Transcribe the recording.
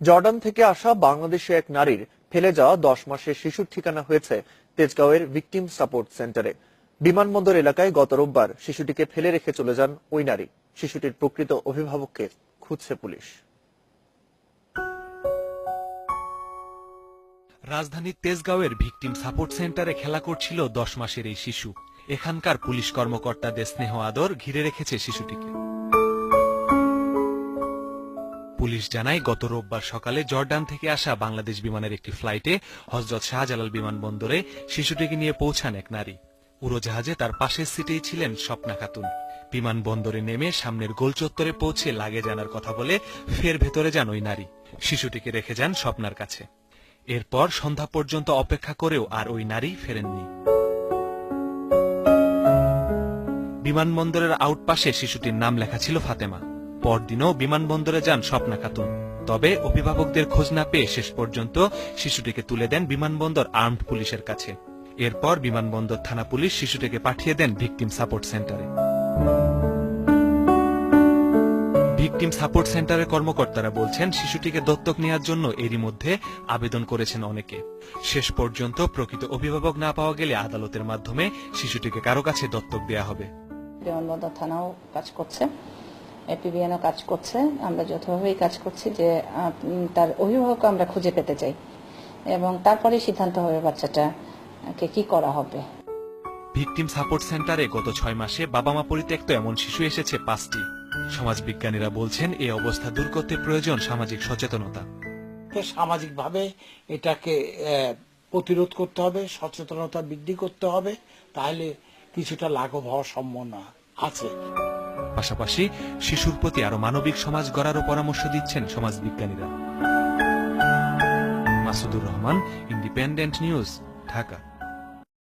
Jordan থেকে আসা বাংলাদেশে এক নারীর ফেলে যাওয়া দশ মাসের শিশুর ঠিকানা হয়েছে তেজগাঁওয়ের ভিকটিম সাপোর্ট সেন্টারে। বিমানবন্দর এলাকায় গত রোববার শিশুটিকে ফেলে রেখে চলে যান ওই নারী। শিশুটির প্রকৃত অভিভাবককে খুঁজছে পুলিশ। রাজধানীর তেজগাঁওয়ের ভিকটিম সাপোর্ট সেন্টারে খেলা করছিল দশ মাসের এই শিশু। এখানকার পুলিশ কর্মকর্তাদের স্নেহ আদর ঘিরে রেখেছে শিশুটিকে। পুলিশ জানায়, গত রোববার সকালে জর্ডান থেকে আসা বাংলাদেশ বিমানের একটি ফ্লাইটে হজরত শাহজালাল বিমানবন্দরে শিশুটিকে নিয়ে পৌঁছান এক নারী। উড়োজাহাজে তার পাশের সিটেই ছিলেন স্বপ্না খাতুন। বিমানবন্দরে নেমে সামনের গোল চত্বরে পৌঁছে লাগে জানার কথা বলে ফের ভেতরে যান ওই নারী। শিশুটিকে রেখে যান স্বপ্নার কাছে। এরপর সন্ধ্যা পর্যন্ত অপেক্ষা করেও আর ওই নারী ফেরেননি। বিমানবন্দরের আউটপাশে শিশুটির নাম লেখা ছিল ফাতেমা। পরদিনও বিমানবন্দরে যান স্বপ্না খাতুন। তবে অভিভাবকদের খোঁজ না পেয়ে শেষ পর্যন্ত শিশুটিকে তুলে দেন বিমানবন্দর আর্মড পুলিশের কাছে। এরপর বিমানবন্দর থানা পুলিশ শিশুটিকে পাঠিয়ে দেন ভিকটিম সাপোর্ট সেন্টারে। ভিকটিম সাপোর্ট সেন্টারের কর্মকর্তারা বলছেন, শিশুটিকে দত্তক নেওয়ার জন্য এরই মধ্যে আবেদন করেছেন অনেকে। শেষ পর্যন্ত প্রকৃত অভিভাবক না পাওয়া গেলে আদালতের মাধ্যমে শিশুটিকে কারও কাছে দত্তক দেওয়া হবে। বিমানবন্দর থানাও কাজ করছে। এপিবিএনও কাজ করছে। আমরা যৌথভাবেই কাজ করছি যে তার অভিভাবক আমরা খুঁজে পেতে চাই। এবং তারপরে সিদ্ধান্ত হবে বাচ্চাটাকে কি করা হবে। ভিকটিম সাপোর্ট সেন্টারে গত ছয় মাসে বাবা মা পরিত্যক্ত এমন শিশু এসেছে পাঁচটি। সমাজবিজ্ঞানীরা বলছেন এই অবস্থা দূর করতে প্রয়োজন সামাজিক সচেতনতা। সামাজিকভাবে এটাকে আহ, প্রতিরোধ করতে হবে সচেতনতা বৃদ্ধি করতে হবে তাহলে কিছুটা লাঘব হওয়ার সম্ভাবনা আছে। পাশাপাশি শিশুর প্রতি আরও মানবিক সমাজ গড়ারও পরামর্শ দিচ্ছেন সমাজ বিজ্ঞানীরা মাসুদুর রহমান, ইন্ডিপেন্ডেন্ট নিউজ, ঢাকা।